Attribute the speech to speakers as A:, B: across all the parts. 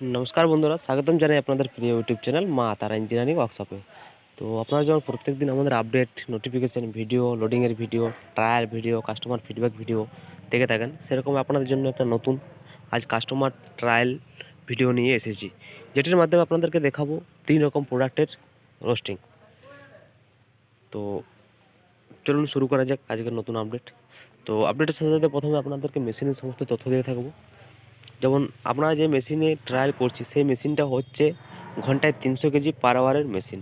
A: নমস্কার বন্ধুরা, স্বাগতম জানাই আপনাদের প্রিয় ইউটিউব চ্যানেল মা তারা ইঞ্জিনিয়ারিং ওয়ার্কশপে তো আপনারা যেমন প্রত্যেক দিন আমাদের update notification video লোডিংয়ের video trial video customer feedback video দেখে থাকেন সেরকম আপনাদের জন্য একটা নতুন আজ কাস্টমার ট্রায়াল ভিডিও নিয়ে এসেছি। যেটির মাধ্যমে আপনাদেরকে দেখাবো তিন রকম প্রোডাক্টের রোস্টিং তো চলুন শুরু করা যাক আজকের নতুন আপডেট তো আপডেটের সাথে সাথে প্রথমে আপনাদেরকে মেশিনের সমস্ত তথ্য দিয়ে থাকব। যেমন আপনারা যে মেশিনে ট্রায়াল করছি, সেই মেশিনটা হচ্ছে ঘন্টায় তিনশো কেজি পার আওয়ারের মেশিন।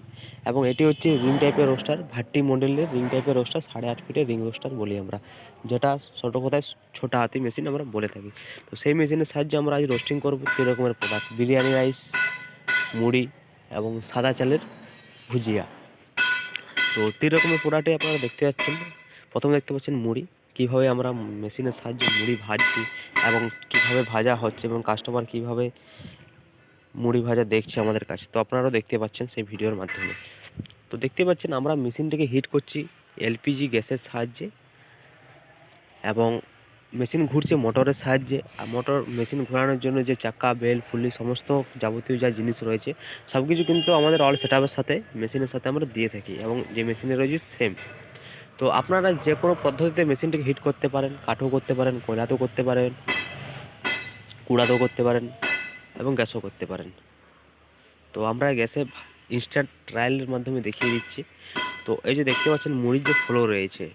A: এবং এটি হচ্ছে রিং টাইপের রোস্টার ভাট্টি মডেলের রিং টাইপের রোস্টার সাড়ে আট ফিটের রিং রোস্টার বলি আমরা, যেটা ছোটো কথায় ছোটা হাতি মেশিন আমরা বলে থাকি। তো সেই মেশিনের সাহায্যে আমরা আজ রোস্টিং করব কী রকমের প্রোডাক্ট বিরিয়ানি রাইস মুড়ি এবং সাদা চালের ভুজিয়া। তো তিন রকমের প্রোডাক্টে আপনারা দেখতে পাচ্ছেন? প্রথমে দেখতে পাচ্ছেন মুড়ি। কীভাবে আমরা মেশিনের সাহায্যে মুড়ি ভাজছি এবং কীভাবে ভাজা হচ্ছে এবং কাস্টমার কীভাবে মুড়ি ভাজা দেখছে আমাদের কাছে। তো আপনারাও দেখতে পাচ্ছেন সেই ভিডিওর মাধ্যমে। তো দেখতে পাচ্ছেন আমরা মেশিনটাকে হিট করছি এলপিজি গ্যাসের সাহায্যে এবং মেশিন ঘুরছে মোটরের সাহায্যে। আর মোটর মেশিন ঘোরানোর জন্য যে চাকা, বেল, ফুলি সমস্ত যাবতীয় যা জিনিস রয়েছে সব কিছু কিন্তু আমাদের অল সেট সাথে, মেশিনের সাথে আমরা দিয়ে থাকি এবং যে মেশিনে রয়েছে সেম তো আপনারা যে কোনো পদ্ধতিতে মেশিনটিকে হিট করতে পারেন, কাঠও করতে পারেন, কয়লাতেও করতে পারেন, কুড়াতেও করতে পারেন এবং গ্যাসও করতে পারেন। তো আমরা গ্যাসে ইনস্ট্যান্ট ট্রায়ালের মাধ্যমে দেখিয়ে দিচ্ছি। তো এই যে দেখতে পাচ্ছেন, মুড়ির যে ফ্লো রয়েছে,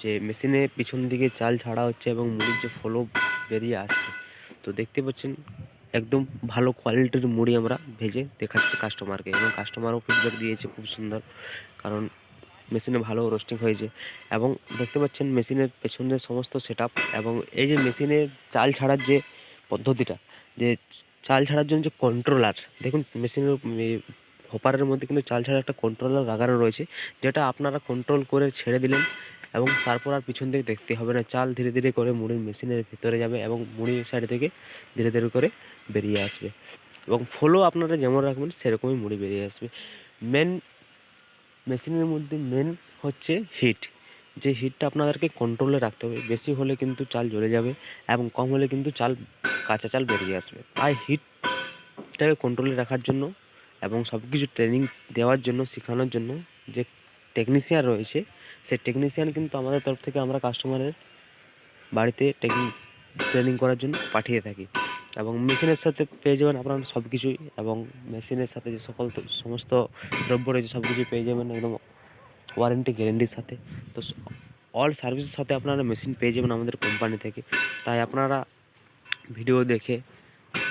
A: যে মেশিনে পিছন দিকে চাল ছাড়া হচ্ছে এবং মুড়ির যে ফ্লো বেরিয়ে আসছে, তো দেখতে পাচ্ছেন একদম ভালো কোয়ালিটির মুড়ি আমরা ভেজে দেখাচ্ছি কাস্টমারকে এবং কাস্টমারও ফিডব্যাক দিয়েছে খুব সুন্দর। কারণ মেশিনে ভালো রোস্টিং হয়েছে এবং দেখতে পাচ্ছেন মেশিনের পেছনের সমস্ত সেট এবং এই যে মেশিনে চাল ছাড়ার যে পদ্ধতিটা, যে চাল ছাড়ার জন্য যে কন্ট্রোলার দেখুন মেশিনের হপারের মধ্যে কিন্তু চাল ছাড়ার একটা কন্ট্রোলার লাগানো রয়েছে, যেটা আপনারা কন্ট্রোল করে ছেড়ে দিলেন এবং তারপর আর পিছন থেকে দেখতে হবে না, চাল ধীরে ধীরে করে মুড়ির মেশিনের ভিতরে যাবে এবং মুড়ির সাইড থেকে ধীরে ধীরে করে বেরিয়ে আসবে এবং ফলো আপনারা যেমন রাখবেন সেরকমই মুড়ি বেরিয়ে আসবে। মেন মেশিনের মধ্যে মেন হচ্ছে হিট যে হিটটা আপনাদেরকে কন্ট্রোলে রাখতে হবে। বেশি হলে কিন্তু চাল জ্বলে যাবে এবং কম হলে কিন্তু চাল, কাঁচা চাল বেরিয়ে আসবে। তাই হিটটাকে কন্ট্রোলে রাখার জন্য এবং সব কিছু ট্রেনিং দেওয়ার জন্য, শেখানোর জন্য যে টেকনিশিয়ান রয়েছে, সেই টেকনিশিয়ান কিন্তু আমাদের তরফ থেকে আমরা কাস্টমারের বাড়িতে ট্রেনিং করার জন্য পাঠিয়ে থাকি। এবং মেশিনের সাথে পেয়ে যাবেন আপনারা সব কিছুই এবং মেশিনের সাথে যে সকল সমস্ত দ্রব্য রয়েছে সব কিছুই পেয়ে যাবেন একদম ওয়ারেন্টি গ্যারেন্টির সাথে। তো অল সার্ভিসের সাথে আপনারা মেশিন পেয়ে যাবেন আমাদের কোম্পানি থেকে। তাই আপনারা ভিডিও দেখে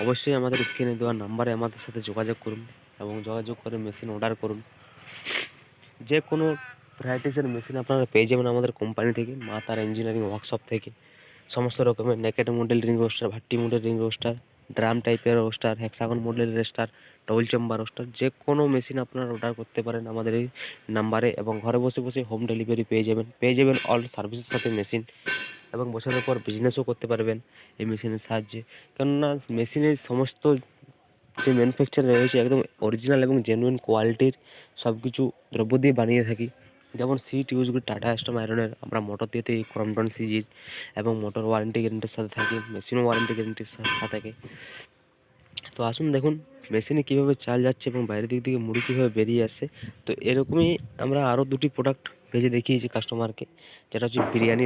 A: অবশ্যই আমাদের স্ক্রিনে দেওয়া নাম্বারে আমাদের সাথে যোগাযোগ করুন এবং যোগাযোগ করে মেশিন অর্ডার করুন। যে কোনো ভ্যারাইটিসের মেশিন আপনারা পেয়ে যাবেন আমাদের কোম্পানি থেকে মা তার ইঞ্জিনিয়ারিং ওয়ার্কশপ থেকে। সমস্ত রকমের নেকেট মডেল রিং রোস্টার ভাট্টি মডেল রিং রোস্টার ড্রাম টাইপের roaster hexagon model roaster double chamber roaster যে কোনো মেশিন আপনারা অর্ডার করতে পারেন আমাদের এই নাম্বারে এবং ঘরে বসে বসে হোম ডেলিভারি পেয়ে যাবেন। পেয়ে যাবেন অল সার্ভিসের সাথে মেশিন এবং বছরের পর বিজনেসও করতে পারবেন এই মেশিনের সাহায্যে। কেননা মেশিনের সমস্ত যে ম্যানুফ্যাকচার রয়েছে, একদম অরিজিনাল এবং জেনুইন কোয়ালিটির সব কিছু দ্রব্য দিয়ে বানিয়ে থাকি। যেমন সিট ইউজ করি টাটা স্টম আয়রনের আমরা মোটর দিয়ে থাকি ক্রমটন সিজির এবং মোটর ওয়ারেন্টি গ্যারেন্টির সাথে থাকি মেশিনও ওয়ারেন্টি গ্যারেন্টির সাথে থাকে। তো আসুন দেখুন মেশিনে কীভাবে চাল যাচ্ছে এবং বাইরের দিক থেকে মুড়ি কীভাবে বেরিয়ে আসছে। তো এরকমই আমরা আরও দুটি প্রোডাক্ট ভেজে দেখিয়েছি কাস্টমারকে যেটা হচ্ছে বিরিয়ানি।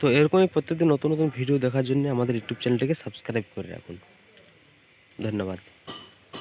A: তো এরকমই প্রত্যেকদিন নতুন নতুন ভিডিও দেখার জন্য আমাদের ইউটিউব চ্যানেলটিকে সাবস্ক্রাইব করে রাখুন। ধন্যবাদ।